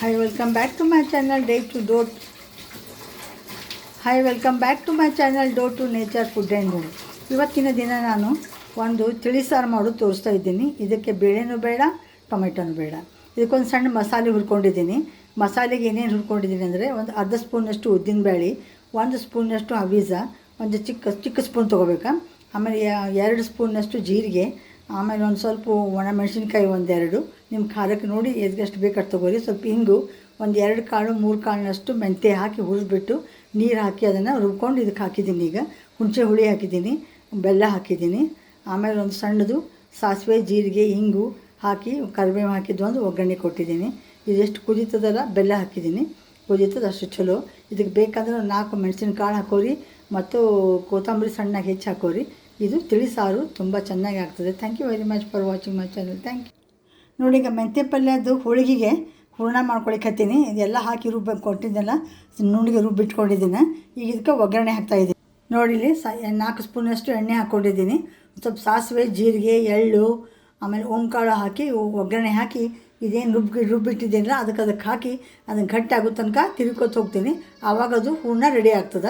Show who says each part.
Speaker 1: Hi welcome back to my channel day to dot hi welcome back to my channel down to nature food and ಇವತ್ತಿನ ದಿನ ನಾನು ಒಂದು ತಿಳಿ ಸಾರು ಮಾಡೋದು ತೋರಿಸ್ತಾ ಇದ್ದೀನಿ. ಇದಕ್ಕೆ ಬೇಳೆನೂ ಬೇಡ, ಟೊಮೆಟೊನೂ ಬೇಡ. ಇದಕ್ಕೊಂದು ಸಣ್ಣ ಮಸಾಲೆ ಹುರ್ಕೊಂಡಿದ್ದೀನಿ. ಮಸಾಲೆಗೆ ಏನೇನು ಹುರ್ಕೊಂಡಿದ್ದೀನಿ ಅಂದರೆ ಒಂದು ಅರ್ಧ ಸ್ಪೂನಷ್ಟು ಉದ್ದಿನಬೇಳೆ ಒಂದು ಸ್ಪೂನಷ್ಟು ಅವೀಸ ಒಂದು ಚಿಕ್ಕ ಚಿಕ್ಕ ಸ್ಪೂನ್ ತೊಗೋಬೇಕಾ? ಆಮೇಲೆ ಎರಡು ಸ್ಪೂನಷ್ಟು ಜೀರಿಗೆ ಆಮೇಲೆ ಒಂದು ಸ್ವಲ್ಪ ಒಣಮೆಣಸಿನ್ಕಾಯಿ ಒಂದೆರಡು. ನಿಮ್ಮ ಖಾರಕ್ಕೆ ನೋಡಿ ಎಷ್ಟು ಬೇಕಾದ್ರೆ ತೊಗೋರಿ. ಸ್ವಲ್ಪ ಹಿಂಗು ಒಂದು ಎರಡು ಕಾಳು, ಮೂರು ಕಾಳಿನಷ್ಟು ಮೆಂತ್ಯ ಹಾಕಿ ಹುರಿದ್ಬಿಟ್ಟು ನೀರು ಹಾಕಿ ಅದನ್ನು ರುಬ್ಕೊಂಡು ಇದಕ್ಕೆ ಹಾಕಿದ್ದೀನಿ ಈಗ. ಹುಣಸೆ ಹುಳಿ ಹಾಕಿದ್ದೀನಿ, ಬೆಲ್ಲ ಹಾಕಿದ್ದೀನಿ. ಆಮೇಲೆ ಒಂದು ಸಣ್ಣದು ಸಾಸಿವೆ, ಜೀರಿಗೆ, ಹಿಂಗು ಹಾಕಿ ಕರಿಬೇವು ಹಾಕಿದ್ದು ಒಂದು ಒಗ್ಗರಣೆ ಕೊಟ್ಟಿದ್ದೀನಿ. ಇದೆಷ್ಟು ಕುದೀತದಲ್ಲ, ಬೆಲ್ಲ ಹಾಕಿದ್ದೀನಿ. ಕುದೀತದ ಅಷ್ಟು ಚಲೋ. ಇದಕ್ಕೆ ಬೇಕಾದ್ರೆ ನಾಲ್ಕು ಮೆಣಸಿನ ಕಾಳು ಹಾಕೋರಿ ಮತ್ತು ಕೊತ್ತಂಬರಿ ಸಣ್ಣಗೆ ಹೆಚ್ಚು ಹಾಕೋರಿ. ಇದು ತಿಳಿಸಾರು ತುಂಬ ಚೆನ್ನಾಗಿ ಆಗ್ತದೆ. Thank you very much for watching my channel thank you ನೋಡಿ, ಈಗ ಮೆಂತ್ಯ ಪಲ್ಯದ್ದು ಹೋಳಿಗೆಗೆ ಹೂರಣ ಮಾಡ್ಕೊಳಿಕತ್ತೀನಿ ಇದೆಲ್ಲ ಹಾಕಿ ರುಬ್ಬ ಕೊಟ್ಟಿದ್ದೆಲ್ಲ, ನುಣ್ಣಿಗೆ ರುಬ್ಬಿಟ್ಕೊಂಡಿದ್ದೀನಿ ಈಗ ಇದಕ್ಕೆ ಒಗ್ಗರಣೆ ಹಾಕ್ತಾಯಿದ್ದೀನಿ ನೋಡಿ, ಇಲ್ಲಿ ಸ ನಾಲ್ಕು ಸ್ಪೂನಷ್ಟು ಎಣ್ಣೆ ಹಾಕ್ಕೊಂಡಿದ್ದೀನಿ. ಸ್ವಲ್ಪ ಸಾಸಿವೆ, ಜೀರಿಗೆ, ಎಳ್ಳು, ಆಮೇಲೆ ಓಂಕಾಳು ಹಾಕಿ ಒಗ್ಗರಣೆ ಹಾಕಿ ಇದೇನು ರುಬ್ಬಿ, ರುಬ್ಬಿಟ್ಟಿದ್ದೀನಲ್ಲ, ಅದಕ್ಕೆ ಅದಕ್ಕೆ ಹಾಕಿ ಅದನ್ನು ಗಟ್ಟಿ ಆಗೋ ತನಕ ತಿರ್ಕೋತ ಹೋಗ್ತೀನಿ. ಆವಾಗ ಅದು ಹೂರ್ಣ ರೆಡಿ ಆಗ್ತದೆ.